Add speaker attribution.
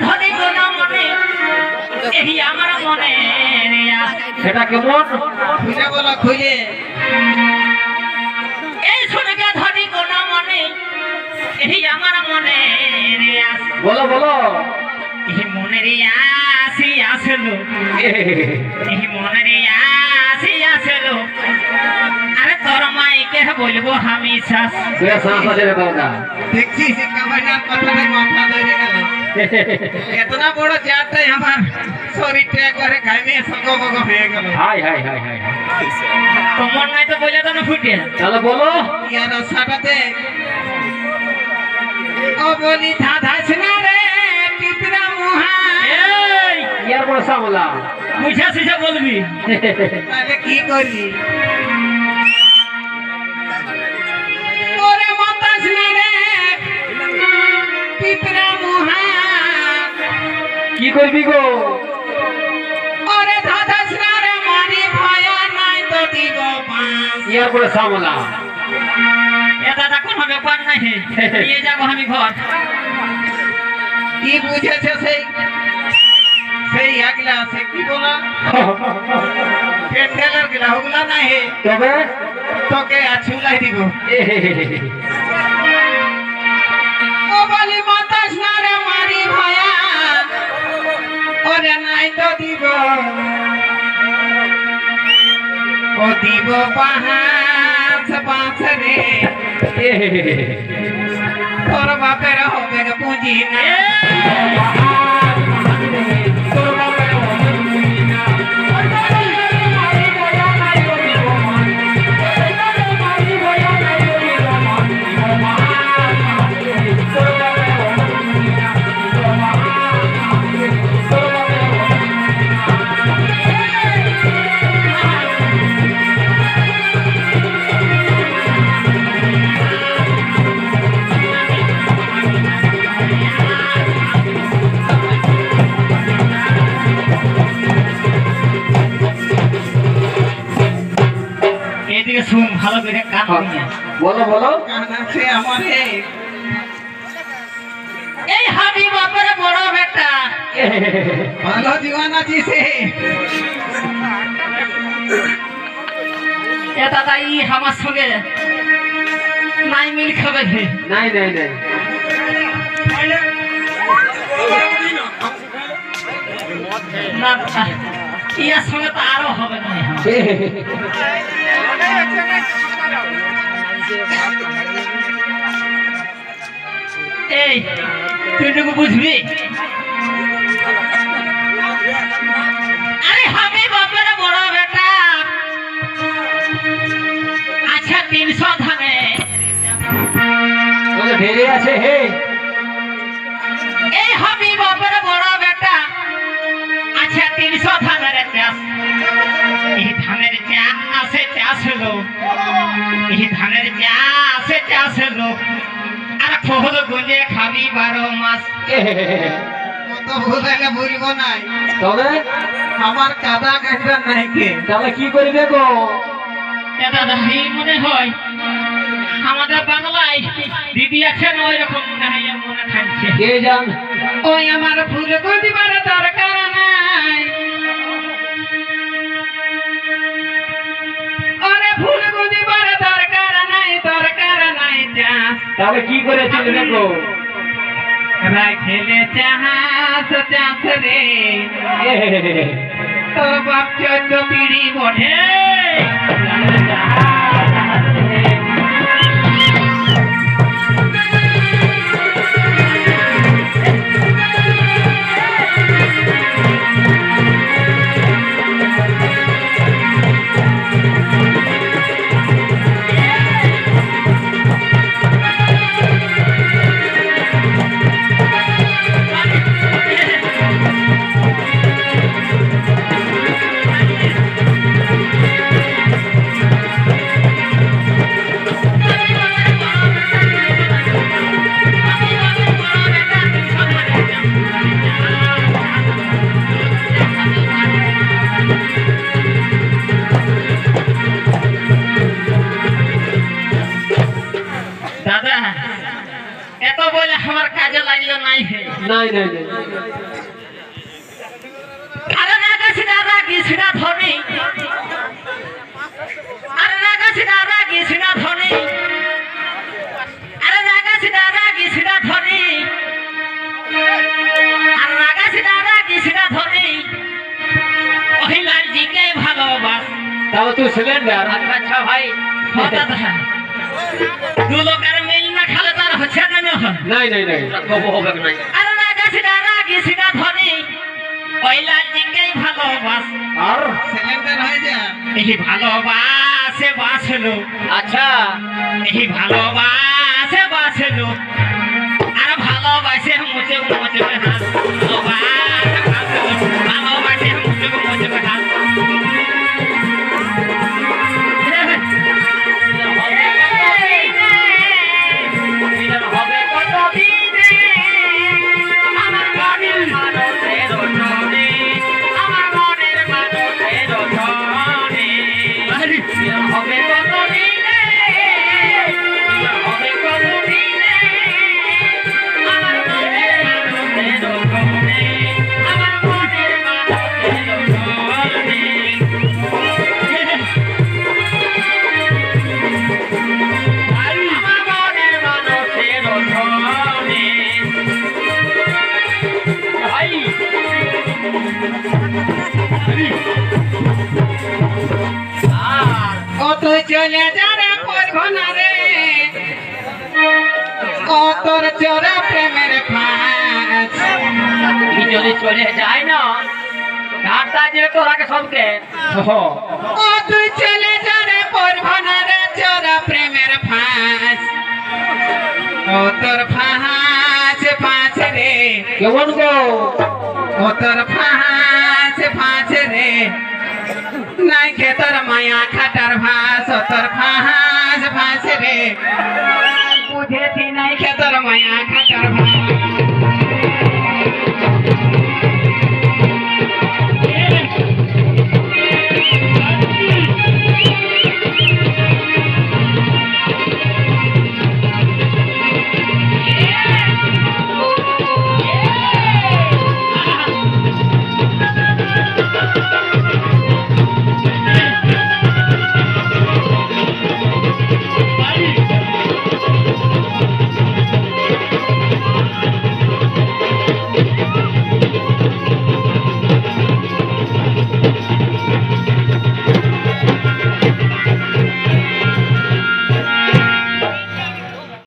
Speaker 1: ধরি কোন মনে? এই আমার মনে
Speaker 2: সেটা কেমন?
Speaker 3: বলো
Speaker 1: এই শুনকে ধরি কোন মনে? এই আমার মনে
Speaker 2: বলো বলো।
Speaker 1: এই মনের আসি আসলো। এই মনের আসি আসলো। আরে তোর মাইকে বলব আমি শাস
Speaker 2: তুই শ্বাস আছে
Speaker 3: দেখছি সে কথাটাই মাথা এতনা বড় চেয়ারটাই আমার শরীরটা একবারে ঘামে সকবগ হয়ে গেল।
Speaker 2: হাই হাই হাই হাই
Speaker 1: তোমার নাই তো বলে তো না ফুটে
Speaker 2: তাহলে বলো।
Speaker 3: ইয়ার সাটাতে ও বলি ধাধাস না রে পিতরা মুহা।
Speaker 1: এই
Speaker 2: ইয়ার বড় সামলা
Speaker 1: বুঝা সুঝা বলবি।
Speaker 3: তাহলে কি করি? ওরে বাতাস না রে মুহা
Speaker 2: কি করবি গো?
Speaker 3: ওরে ধাধাস না রে মারি ভয়া নাই তো দিব পাঁচ
Speaker 2: সামলা
Speaker 1: নাই? নিয়ে যাব আমি ঘর।
Speaker 3: কি বুঝেছে সেই? সেই আগলা সে কি বলা গিলা ওগুলা নাই হে।
Speaker 2: তবে?
Speaker 3: তোকে আছুলাই দিব।
Speaker 2: এ,
Speaker 3: ও বলি ও দিব পাহাচ পাঁচ রে
Speaker 2: এ,
Speaker 3: তোর বাপের হবে
Speaker 1: ভালো করে কান
Speaker 2: বলো বলো।
Speaker 3: কানাছে আমার
Speaker 1: এই হাবি বাপের বড় বেটা।
Speaker 3: ভালো জীবন আছিস
Speaker 1: এ দাদা ই আমার সঙ্গে নাই মিল খাবে।
Speaker 2: নাই নাই নাই।
Speaker 1: ইয়ার সঙ্গে তো আরও হবে না। এই তুইটুকু বুঝবি? আরে হাবি বাপের বড় বেটা। আচ্ছা তিনশো
Speaker 2: আছে হে।
Speaker 1: এই হাবি বাপের বড় বেটা। আচ্ছা তিনশো ধানের চাষ এই ধানের চাষে চাষ হলো এই ধানের চাষে চাষ হলো আর ফহল গুঁজে খাবি বারো মাস।
Speaker 2: এ,
Speaker 3: কত ভুল হলে ভুলবো নাই।
Speaker 2: তবে?
Speaker 3: আমার কাদা কাজরা নাই কে?
Speaker 2: তাহলে কি করবে গো?
Speaker 1: এ দাদা এই মনে হয় আমাদের বাংলায় দিদি আছেন ওই রকম মনে হয় মনে থাকছে।
Speaker 2: কে জান?
Speaker 3: ওই আমার ফুল দিবার দরকার নাই।
Speaker 2: তাহলে কি করে দেখো?
Speaker 3: রাখেলে চাষ চাষ রে। তোর বাপ চোদ্দ পিড়ি
Speaker 2: নাই নাই নাই
Speaker 1: আরে ধনী। আরে ধনী। আরে রাগিছিনা ধনী। আরে রাগাছিনা রাগিছিনা ধনী। ওই লালজিকে ভালোবাস।
Speaker 2: তাও সিলিন্ডার
Speaker 1: আচ্ছা আচ্ছা ভাই লোকের মিল ভালোবাস বাসলো ভালোবাসে বাসলো আর ভালোবাসে মুছে। মুচে
Speaker 3: তোর চোরা প্রেমের
Speaker 1: যদি চলে যায় না। ঘাটটা যে তোরাকে সবকে।
Speaker 3: ও তুই চলে যা রে চোরা প্রেমের ফাঁস ও তোর ফাঁস ফাঁস রে।
Speaker 2: কেমন গো?
Speaker 3: ও তোর ফাঁস ফাঁস রে। নাই কে তোর মায়া খাটার ভাস তোর ফাঁস ফাঁস রে। বুঝেছি নাই কে তোর মায়া খাটার ভাস